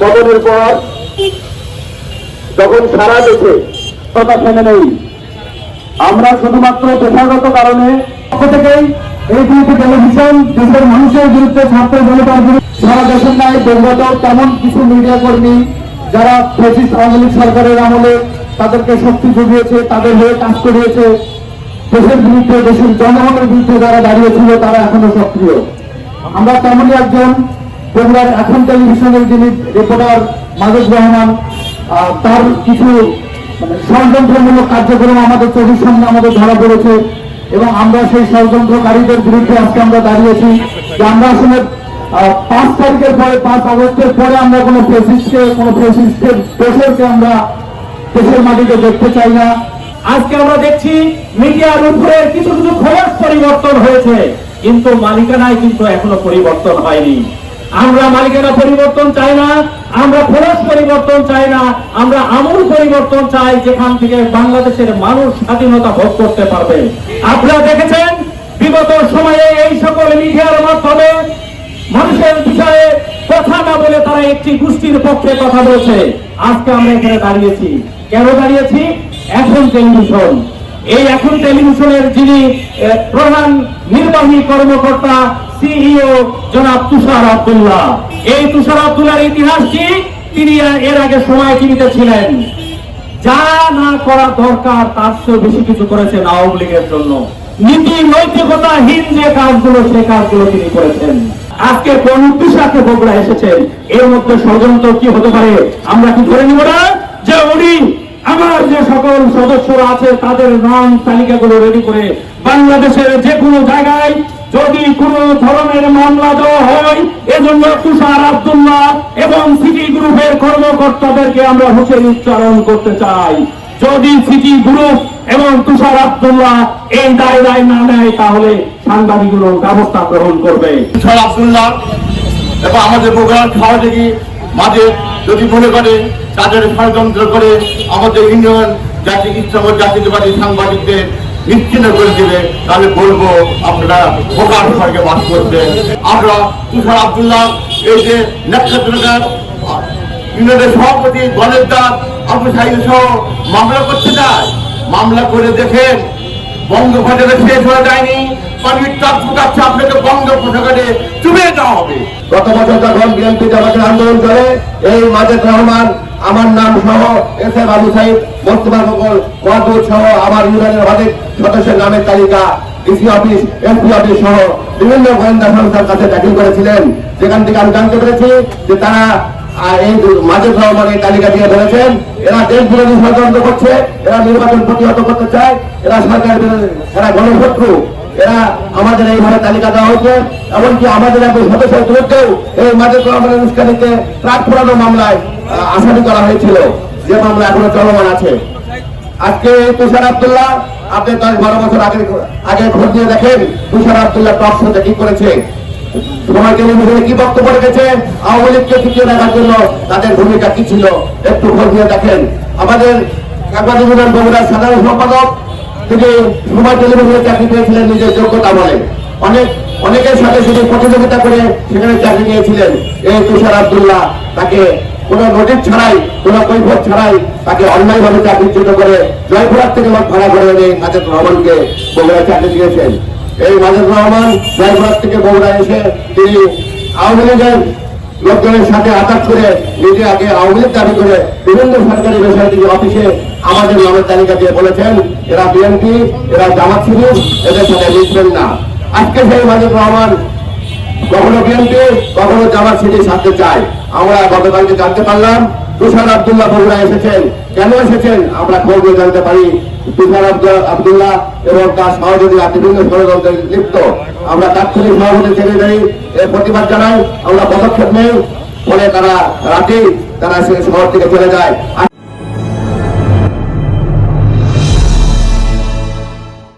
পতনের পর যখন সারা দেশে কথা থেমে নেই, আমরা শুধুমাত্র পেশাগত কারণে পক্ষ থেকেই এই দুইটি টেলিভিশন দেশের মানুষের বিরুদ্ধে ছাত্র জনতার বিরুদ্ধে সারা দেশের নাই বিগত তেমন কিছু মিডিয়া কর্মী যারা ফেসিস আওয়ামী লীগ সরকারের আমলে তাদেরকে শক্তি জুগিয়েছে, তাদের হয়ে কাজ করিয়েছে। দেশের বিরুদ্ধে, দেশের জনগণের বিরুদ্ধে যারা দাঁড়িয়েছিল তারা এখনও সক্রিয়। আমরা তেমনই একজন বগুড়ার এখন টেলিভিশনের যিনি রিপোর্টার মাজেদ রহমান তার কিছু মানে ষড়যন্ত্রমূলক কার্যক্রম আমাদের চোখের সামনে আমাদের ধরা পড়েছে এবং আমরা সেই ষড়যন্ত্রকারীদের বিরুদ্ধে আজকে আমরা দাঁড়িয়েছি যে আমরা আসলে পাঁচ তারিখের পরে, পাঁচ আগস্টের পরে আমরা কোনো ফেসিস্টকে, কোনো ফেসিস্টের দোষরকে আমরা দেশের মাটিতে দেখতে চাই না। আজকে আমরা দেখছি মিডিয়ার উপরে কিছু কিছু খরচ পরিবর্তন হয়েছে, কিন্তু মালিকানায় কিন্তু এখনও পরিবর্তন হয়নি। আমরা মালিকানা পরিবর্তন চাই না, আমরা খরচ পরিবর্তন চাই না, আমরা আমূল পরিবর্তন চাই যেখান থেকে বাংলাদেশের মানুষ স্বাধীনতা ভোগ করতে পারবে। আপনারা দেখেছেন, বিগত সময়ে এই সকল মিডিয়ার মাধ্যমে মানুষের বিষয়ে কথা না বলে তারা একটি গোষ্ঠীর পক্ষে কথা বলছে। আজকে আমরা এখানে দাঁড়িয়েছি। কেন দাঁড়িয়েছি? এখন টেলিভিশন। এই এখন টেলিভিশনের যিনি প্রধান নির্বাহী কর্মকর্তা সিইও জনাব তুষার আব্দুল্লাহ। এই তুষার আব্দুল্লাহর ইতিহাস কি? তিনি এর আগে সময় টিভিতে ছিলেন। যা না করা দরকার, তার চেয়ে বেশি কিছু করেছেন আওয়ামী লীগের জন্য। নীতি নৈতিকতাহীন যে কাজগুলো সেই কাজগুলো তিনি করেছেন। আজকে কোন উদ্দেশ্যে বগুড়া এসেছেন এর মধ্যে ষড়যন্ত্র কি হতে পারে? আমরা কি ধরে নিব না? যে উনি, আমার যে সকল সদস্যরা আছে, তাদের নাম তালিকাগুলো রেডি করে বাংলাদেশের যে কোনো জায়গায় যদি কোনো ধরনের মামলা দেওয়া হয়, এজন্য তুষার আব্দুল্লাহ এবং সিটি গ্রুপের কর্মকর্তাদেরকে আমরা হুঁশিয়ার উচ্চারণ করতে চাই। যদি সিটি গ্রুপ এবং তুষার আব্দুল্লাহ এই দায় দায় না নেয়, তাহলে সাংবাদিকগুলো ব্যবস্থা গ্রহণ করবে। তুষার আব্দুল্লাহ এবং আমাদের বগুড়ার খাওয়া থেকে মাঝে যদি মনে করে, তাদের ষড়যন্ত্র করে আমাদের ইউনিয়ন জাতি ইসলাম জাতীয়বাদী সাংবাদিকদের নিশ্চিন্ন করে দিবে তাহলে বলব আপনারা বোকার স্বর্গে বাস করবেন আমরা তুষার আব্দুল্লাহ, এই যে নক্ষত্রকার ইউনিয়নের সভাপতি গণের দাস, আবু সাহিদ সহ মামলা করতে চায়। মামলা করে দেখেন বঙ্গোপসাগরে শেষ হয়ে যায়নি। আপনাকে বঙ্গোপসাগরে চুবে দেওয়া হবে। গত বছর যখন বিএনপি জামাতের আন্দোলন করে এই মাজেদ রহমান আমার নাম সহ এস এম আবু সাইদ মোস্তফা মোগল ওয়াদুদ সহ আমার ইউনিয়নের অনেক সদস্যের নামের তালিকা, ডিসি অফিস এমপি অফিস সহ বিভিন্ন গোয়েন্দা সংস্থার কাছে দাখিল করেছিলেন। যেখান থেকে আমি জানতে পেরেছি যে তারা এই মাজেদ রহমান এই তালিকা দিয়ে বলেছেন এরা দেশ বিরোধী ষড়যন্ত্র করছে, এরা নির্বাচন প্রতিহত করতে চায়, এরা সরকার এরা গণশত্রু এরা আমাদের এইভাবে তালিকা দেওয়া হয়েছে, এমনকি আমাদের একজন সদস্যের বিরুদ্ধেও এই রহমানের উস্কানিতে ট্রাক পুরানো মামলায় আসামি করা হয়েছিল। যে মামলা এখনও চলমান আছে। আজকে তুষার আব্দুল্লাহ, আপনি দশ বারো বছর আগে আগে খোঁজ দিয়ে দেখেন তুষার আব্দুল্লাহ টক শোতে কি করেছে। সময় টেলিভিশনে কি বক্তব্য রেখেছে? আওয়ামী লীগকে টিকিয়ে রাখার জন্য তাদের ভূমিকা কি ছিল? একটু খোঁজ নিয়ে দেখেন। আমাদের ইউনিয়ন বগুড়ার সাধারণ সম্পাদক তিনি সময় টেলিভিশনে চাকরি পেয়েছিলেন, নিজের যোগ্যতা বলে। অনেক, অনেকের সাথে শুধু প্রতিযোগিতা করে সেখানে চাকরি নিয়েছিলেন। এই তুষার আব্দুল্লাহ তাকে কোন নোটিশ ছাড়াই, কোন কৈফত ছাড়াই তাকে অন্যায়ভাবে চাকরিচ্যুত করে জয়পুরার থেকে লোক ভাড়া করে এনে মাজেদ রহমানকে বগুড়ায় চাকরি দিয়েছেন। এই মাজেদ রহমান জয়পুরার থেকে বগুড়া এসে তিনি আওয়ামী লীগের লোকজনের সাথে আঘাত করে নিজে আগে আওয়ামী লীগ দাবি করে বিভিন্ন সরকারি বেসরকারি অফিসে আমাদের নামের তালিকা দিয়ে বলেছেন, এরা বিএনপি এরা জামাত শিবির, এদের সাথে মিশবেন না। আজকে সেই মাজেদ রহমান কখনো বিএনপি কখনো জামাত শিবির সাথে চায়। আমরা গতকালকে জানতে পারলাম, তুষার আব্দুল্লাহ বগুড়া এসেছেন। কেন এসেছেন? আমরা খবর জানতে পারি। তুষার আব্দুল আব্দুল্লাহ এবং তার সহযোগীরা বিভিন্ন ষড়যন্ত্রে লিপ্ত। আমরা তাৎক্ষণিক সভাপতি সেক্রেটারি এর প্রতিবাদ জানাই। আমরা পদক্ষেপ নেই। ফলে তারা রাতে তারা সে শহর থেকে চলে যায়।